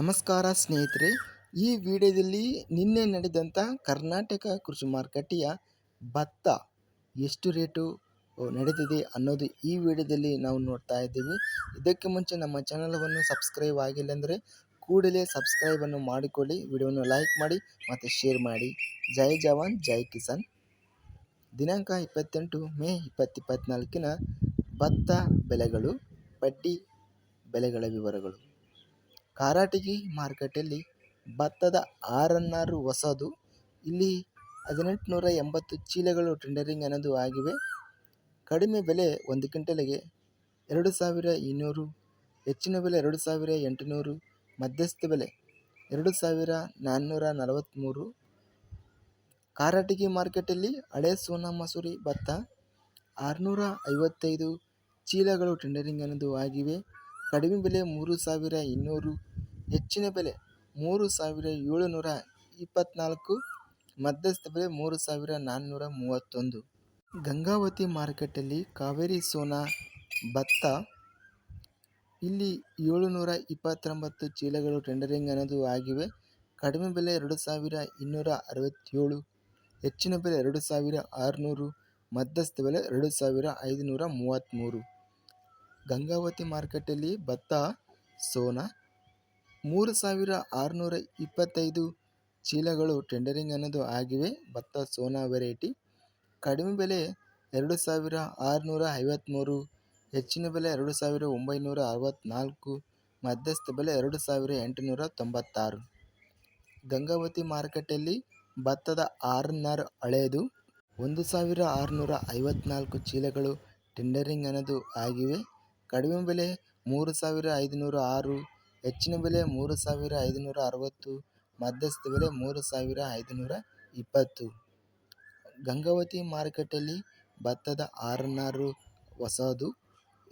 ನಮಸ್ಕಾರ ಸ್ನೇಹಿತರೆ, ಈ ವಿಡಿಯೋದಲ್ಲಿ ನಿನ್ನೆ ನಡೆದಂಥ ಕರ್ನಾಟಕ ಕೃಷಿ ಮಾರುಕಟ್ಟೆಯ ಭತ್ತ ಎಷ್ಟು ರೇಟು ನಡೆದಿದೆ ಅನ್ನೋದು ಈ ವಿಡಿಯೋದಲ್ಲಿ ನಾವು ನೋಡ್ತಾ ಇದ್ದೀವಿ. ಇದಕ್ಕೆ ಮುಂಚೆ ನಮ್ಮ ಚಾನಲವನ್ನು ಸಬ್ಸ್ಕ್ರೈಬ್ ಆಗಿಲ್ಲ ಅಂದರೆ ಕೂಡಲೇ ಸಬ್ಸ್ಕ್ರೈಬನ್ನು ಮಾಡಿಕೊಳ್ಳಿ, ವಿಡಿಯೋವನ್ನು ಲೈಕ್ ಮಾಡಿ ಮತ್ತು ಶೇರ್ ಮಾಡಿ. ಜೈ ಜವಾನ್, ಜೈ ಕಿಸಾನ್. ದಿನಾಂಕ ಇಪ್ಪತ್ತೆಂಟು ಮೇ ಇಪ್ಪತ್ತು ಇಪ್ಪತ್ತ್ನಾಲ್ಕಿನ ಭತ್ತ ಬೆಲೆಗಳು ಬಡ್ಡಿ ಬೆಲೆಗಳ ವಿವರಗಳು. ಕಾರಾಟಗಿ ಮಾರುಕಟ್ಟೆಯಲ್ಲಿ ಭತ್ತದ ಆರನ್ನಾರು ಹೊಸದು. ಇಲ್ಲಿ ಹದಿನೆಂಟುನೂರ ಎಂಬತ್ತು ಚೀಲಗಳು ಟೆಂಡರಿಂಗ್ ಅನ್ನೋದು ಆಗಿವೆ. ಕಡಿಮೆ ಬೆಲೆ ಒಂದು ಕ್ವಿಂಟಲಿಗೆ ಎರಡು ಸಾವಿರ ಇನ್ನೂರು, ಹೆಚ್ಚಿನ ಬೆಲೆ ಎರಡು ಸಾವಿರ ಎಂಟುನೂರು, ಮಧ್ಯಸ್ಥ ಬೆಲೆ ಎರಡು ಸಾವಿರ ನಾನ್ನೂರ ನಲವತ್ತ್ಮೂರು ಕಾರಾಟಗಿ ಮಾರ್ಕೆಟಲ್ಲಿ ಹಳೆ ಸೋನಾ ಮಸೂರಿ ಭತ್ತ, ಆರುನೂರ ಐವತ್ತೈದು ಚೀಲಗಳು ಟೆಂಡರಿಂಗ್ ಅನ್ನೋದು ಆಗಿವೆ. ಕಡಿಮೆ ಬೆಲೆ ಮೂರು ಸಾವಿರ ಇನ್ನೂರು, ಹೆಚ್ಚಿನ ಬೆಲೆ ಮೂರು ಸಾವಿರ ಏಳುನೂರ ಇಪ್ಪತ್ತ್ನಾಲ್ಕು ಮಧ್ಯಸ್ಥ ಬೆಲೆ ಮೂರು ಸಾವಿರ ನಾನ್ನೂರ ಮೂವತ್ತೊಂದು. ಗಂಗಾವತಿ ಮಾರ್ಕೆಟಲ್ಲಿ ಕಾವೇರಿ ಸೋನಾ ಭತ್ತ ಇಲ್ಲಿ ಏಳುನೂರ ಇಪ್ಪತ್ತೊಂಬತ್ತು ಚೀಲಗಳು ಟೆಂಡರಿಂಗ್ ಅನ್ನೋದು ಆಗಿವೆ. ಕಡಿಮೆ ಬೆಲೆ ಎರಡು ಸಾವಿರ ಇನ್ನೂರ ಅರವತ್ತೇಳು, ಹೆಚ್ಚಿನ ಬೆಲೆ ಎರಡು ಸಾವಿರ ಆರುನೂರು, ಮಧ್ಯಸ್ಥ ಬೆಲೆ ಎರಡು ಸಾವಿರ ಐದುನೂರ ಮೂವತ್ತ್ಮೂರು. ಗಂಗಾವತಿ ಮಾರುಕಟ್ಟೆಯಲ್ಲಿ ಭತ್ತ, ಸೋನಾ, ಮೂರು ಸಾವಿರ ಆರುನೂರ ಇಪ್ಪತ್ತೈದು ಚೀಲಗಳು ಟೆಂಡರಿಂಗ್ ಅನ್ನೋದು ಆಗಿವೆ. ಭತ್ತ, ಸೋನಾ ವೆರೈಟಿ. ಕಡಿಮೆ ಬೆಲೆ ಎರಡು ಸಾವಿರ ಆರುನೂರ ಐವತ್ತ್ಮೂರು ಹೆಚ್ಚಿನ ಬೆಲೆ ಎರಡು ಸಾವಿರ ಒಂಬೈನೂರ ಅರವತ್ತ್ನಾಲ್ಕು ಮಧ್ಯಸ್ಥ ಬೆಲೆ ಎರಡು ಸಾವಿರ ಎಂಟುನೂರ ತೊಂಬತ್ತಾರು. ಗಂಗಾವತಿ ಮಾರುಕಟ್ಟೆಯಲ್ಲಿ ಭತ್ತದ ಆರ್ನರ್ ಹಳೆಯದು ಒಂದು ಸಾವಿರ ಆರುನೂರ ಐವತ್ತ್ನಾಲ್ಕು ಚೀಲಗಳು ಟೆಂಡರಿಂಗ್ ಅನ್ನೋದು ಆಗಿವೆ. ಕಡಿಮೆ ಬೆಲೆ ಮೂರು ಸಾವಿರ ಐದುನೂರ ಆರು, ಹೆಚ್ಚಿನ ಬೆಲೆ ಮೂರು ಸಾವಿರ ಐದುನೂರ ಅರವತ್ತು, ಮಧ್ಯಸ್ಥ ಬೆಲೆ ಮೂರು ಸಾವಿರ ಐದುನೂರ ಇಪ್ಪತ್ತು. ಗಂಗಾವತಿ ಮಾರುಕಟ್ಟೆಯಲ್ಲಿ ಭತ್ತದ ಆರ್ನರು ಹೊಸದು,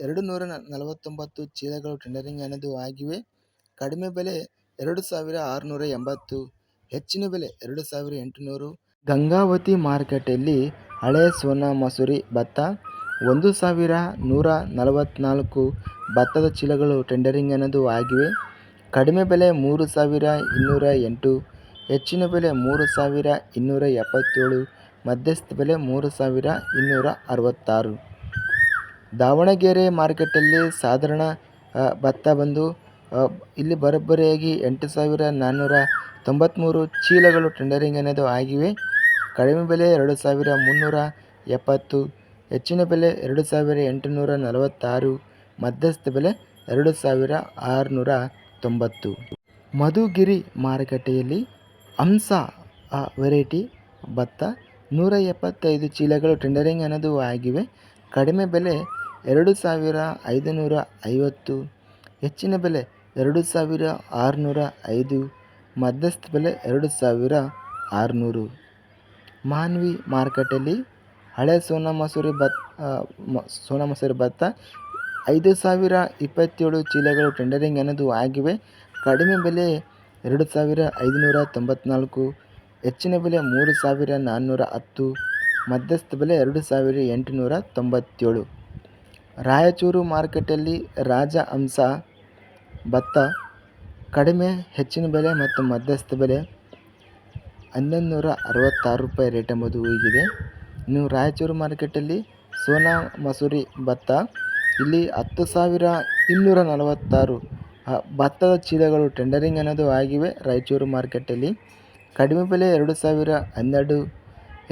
ಎರಡು ನೂರ ನಲವತ್ತೊಂಬತ್ತು ಚೀಲಗಳು ಟೆಂಡರಿಂಗ್ ಅನ್ನೋದು ಆಗಿವೆ. ಕಡಿಮೆ ಬೆಲೆ ಎರಡು ಸಾವಿರ ಆರುನೂರ ಎಂಬತ್ತು, ಹೆಚ್ಚಿನ ಬೆಲೆ ಎರಡು ಸಾವಿರ ಎಂಟುನೂರು. ಗಂಗಾವತಿ ಮಾರುಕಟ್ಟೆಯಲ್ಲಿ ಹಳೆ, ಸೋನಾ, ಮಸೂರಿ ಭತ್ತ ಒಂದು ಸಾವಿರ ನೂರ ನಲವತ್ತ್ನಾಲ್ಕು ಭತ್ತದ ಚೀಲಗಳು ಟೆಂಡರಿಂಗ್ ಅನ್ನೋದು ಆಗಿವೆ. ಕಡಿಮೆ ಬೆಲೆ ಮೂರು ಸಾವಿರ ಇನ್ನೂರ ಎಂಟು, ಹೆಚ್ಚಿನ ಬೆಲೆ ಮೂರು ಸಾವಿರ ಇನ್ನೂರ ಎಪ್ಪತ್ತೇಳು, ಮಧ್ಯಸ್ಥ ಬೆಲೆ ಮೂರು ಸಾವಿರ ಇನ್ನೂರ ಅರವತ್ತಾರು. ದಾವಣಗೆರೆ ಮಾರ್ಕೆಟಲ್ಲಿ ಸಾಧಾರಣ ಭತ್ತ ಬಂದು ಇಲ್ಲಿ ಬರೋಬ್ಬರಿಯಾಗಿ ಎಂಟು ಸಾವಿರ ನಾನ್ನೂರ ತೊಂಬತ್ತ್ಮೂರು ಚೀಲಗಳು ಟೆಂಡರಿಂಗ್ ಅನ್ನೋದು ಆಗಿವೆ. ಕಡಿಮೆ ಬೆಲೆ ಎರಡು ಸಾವಿರ ಮುನ್ನೂರ ಎಪ್ಪತ್ತು ಹೆಚ್ಚಿನ ಬೆಲೆ ಎರಡು ಸಾವಿರ ಎಂಟುನೂರ ನಲವತ್ತಾರು, ಮಧ್ಯಸ್ಥ ಬೆಲೆ ಎರಡು ಸಾವಿರ ಆರುನೂರ ತೊಂಬತ್ತು. ಮಧುಗಿರಿ ಮಾರುಕಟ್ಟೆಯಲ್ಲಿ ಹಂಸ ವೆರೈಟಿ ಭತ್ತ ನೂರ ಎಪ್ಪತ್ತೈದು ಚೀಲಗಳು ಟೆಂಡರಿಂಗ್ ಅನ್ನೋದು ಆಗಿವೆ. ಕಡಿಮೆ ಬೆಲೆ ಎರಡು ಸಾವಿರ ಐದುನೂರ ಐವತ್ತು, ಹೆಚ್ಚಿನ ಬೆಲೆ ಎರಡು ಸಾವಿರ ಆರುನೂರ ಐದು, ಮಧ್ಯಸ್ಥ ಬೆಲೆ ಎರಡು ಸಾವಿರ ಆರುನೂರು. ಮಾನ್ವಿ ಮಾರುಕಟ್ಟೆಯಲ್ಲಿ ಹಳೆ ಸೋನಾ ಮಸೂರಿ ಭತ್ತ ಸೋನಾ ಮಸೂರಿ ಭತ್ತ ಐದು ಸಾವಿರ ಇಪ್ಪತ್ತೇಳು ಚೀಲಗಳು ಟೆಂಡರಿಂಗ್ ಅನ್ನೋದು ಆಗಿವೆ. ಕಡಿಮೆ ಬೆಲೆ ಎರಡು ಸಾವಿರ ಐದುನೂರ ತೊಂಬತ್ನಾಲ್ಕು, ಹೆಚ್ಚಿನ ಬೆಲೆ ಮೂರು ಸಾವಿರ ನಾನ್ನೂರ ಹತ್ತು, ಮಧ್ಯಸ್ಥ ಬೆಲೆ ಎರಡು ಸಾವಿರ ಎಂಟುನೂರ ತೊಂಬತ್ತೇಳು. ರಾಯಚೂರು ಮಾರುಕಟ್ಟೆಯಲ್ಲಿ ರಾಜ ಹಂಸ ಭತ್ತ ಕಡಿಮೆ, ಹೆಚ್ಚಿನ ಬೆಲೆ ಮತ್ತು ಮಧ್ಯಸ್ಥ ಬೆಲೆ ಹನ್ನೊಂದು ನೂರ ಅರವತ್ತಾರು ರೂಪಾಯಿ ರೇಟ್ ಎಂಬುದು ಹೀಗಿದೆ ಇನ್ನು ರಾಯಚೂರು ಮಾರ್ಕೆಟಲ್ಲಿ ಸೋನಾ ಮಸೂರಿ ಭತ್ತ, ಇಲ್ಲಿ ಹತ್ತು ಸಾವಿರ ಇನ್ನೂರ ನಲವತ್ತಾರು ಭತ್ತದ ಚೀಲಗಳು ಟೆಂಡರಿಂಗ್ ಅನ್ನೋದು ಆಗಿವೆ ರಾಯಚೂರು ಮಾರ್ಕೆಟಲ್ಲಿ. ಕಡಿಮೆ ಬೆಲೆ ಎರಡು ಸಾವಿರ ಹನ್ನೆರಡು,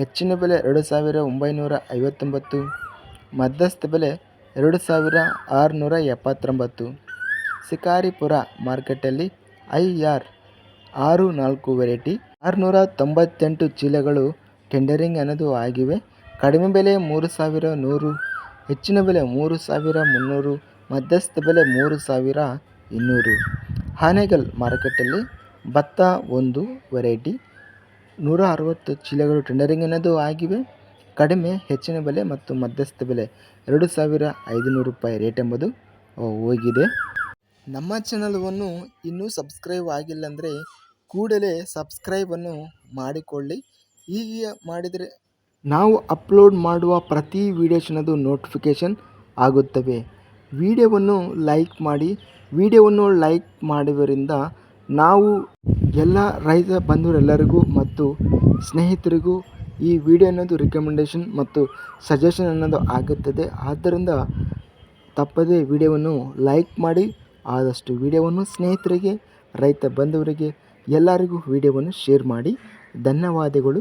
ಹೆಚ್ಚಿನ ಬೆಲೆ ಎರಡು ಸಾವಿರ ಒಂಬೈನೂರ ಐವತ್ತೊಂಬತ್ತು, ಮಧ್ಯಸ್ಥ ಬೆಲೆ ಎರಡು ಸಾವಿರ ಆರುನೂರ ಎಪ್ಪತ್ತೊಂಬತ್ತು. ಶಿಕಾರಿಪುರ ಮಾರ್ಕೆಟಲ್ಲಿ ಐ ಆರ್ ಆರು ನಾಲ್ಕು ವೆರೈಟಿ, ಆರುನೂರ ತೊಂಬತ್ತೆಂಟು ಚೀಲಗಳು ಟೆಂಡರಿಂಗ್ ಅನ್ನೋದು ಆಗಿವೆ. ಕಡಿಮೆ ಬೆಲೆ ಮೂರು ಸಾವಿರ ನೂರು, ಹೆಚ್ಚಿನ ಬೆಲೆ ಮೂರು ಸಾವಿರ ಮುನ್ನೂರು, ಮಧ್ಯಸ್ಥ ಬೆಲೆ ಮೂರು ಸಾವಿರ ಇನ್ನೂರು. ಹಾನೇಗಲ್ ಮಾರುಕಟ್ಟೆಯಲ್ಲಿ ಭತ್ತ ಒಂದು ವೆರೈಟಿ ನೂರ ಅರವತ್ತು ಚೀಲಗಳು ಟೆಂಡರಿಂಗ್ ಅನ್ನೋದು ಆಗಿವೆ. ಕಡಿಮೆ, ಹೆಚ್ಚಿನ ಬೆಲೆ ಮತ್ತು ಮಧ್ಯಸ್ಥ ಬೆಲೆ ಎರಡು ಸಾವಿರ ಐದುನೂರು ರೂಪಾಯಿ ರೇಟ್ ಎಂಬುದು ಹೋಗಿದೆ. ನಮ್ಮ ಚಾನಲ್ವನ್ನು ಇನ್ನೂ ಸಬ್ಸ್ಕ್ರೈಬ್ ಆಗಿಲ್ಲ ಅಂದರೆ ಕೂಡಲೇ ಸಬ್ಸ್ಕ್ರೈಬನ್ನು ಮಾಡಿಕೊಳ್ಳಿ. ಹೀಗೆ ಮಾಡಿದರೆ ನಾವು ಅಪ್ಲೋಡ್ ಮಾಡುವ ಪ್ರತಿ ವೀಡಿಯೋಸ್ನದು ನೋಟಿಫಿಕೇಷನ್ ಆಗುತ್ತವೆ. ವಿಡಿಯೋವನ್ನು ಲೈಕ್ ಮಾಡಿ, ವಿಡಿಯೋವನ್ನು ಲೈಕ್ ಮಾಡುವುದರಿಂದ ನಾವು ಎಲ್ಲ ರೈತ ಬಂಧುರೆಲ್ಲರಿಗೂ ಮತ್ತು ಸ್ನೇಹಿತರಿಗೂ ಈ ವಿಡಿಯೋ ಅನ್ನೋದು ರಿಕಮೆಂಡೇಷನ್ ಮತ್ತು ಸಜೆಷನ್ ಅನ್ನೋದು ಆಗುತ್ತದೆ. ಆದ್ದರಿಂದ ತಪ್ಪದೇ ವಿಡಿಯೋವನ್ನು ಲೈಕ್ ಮಾಡಿ, ಆದಷ್ಟು ವಿಡಿಯೋವನ್ನು ಸ್ನೇಹಿತರಿಗೆ, ರೈತ ಬಂಧುವರಿಗೆ ಎಲ್ಲರಿಗೂ ವಿಡಿಯೋವನ್ನು ಶೇರ್ ಮಾಡಿ. ಧನ್ಯವಾದಗಳು.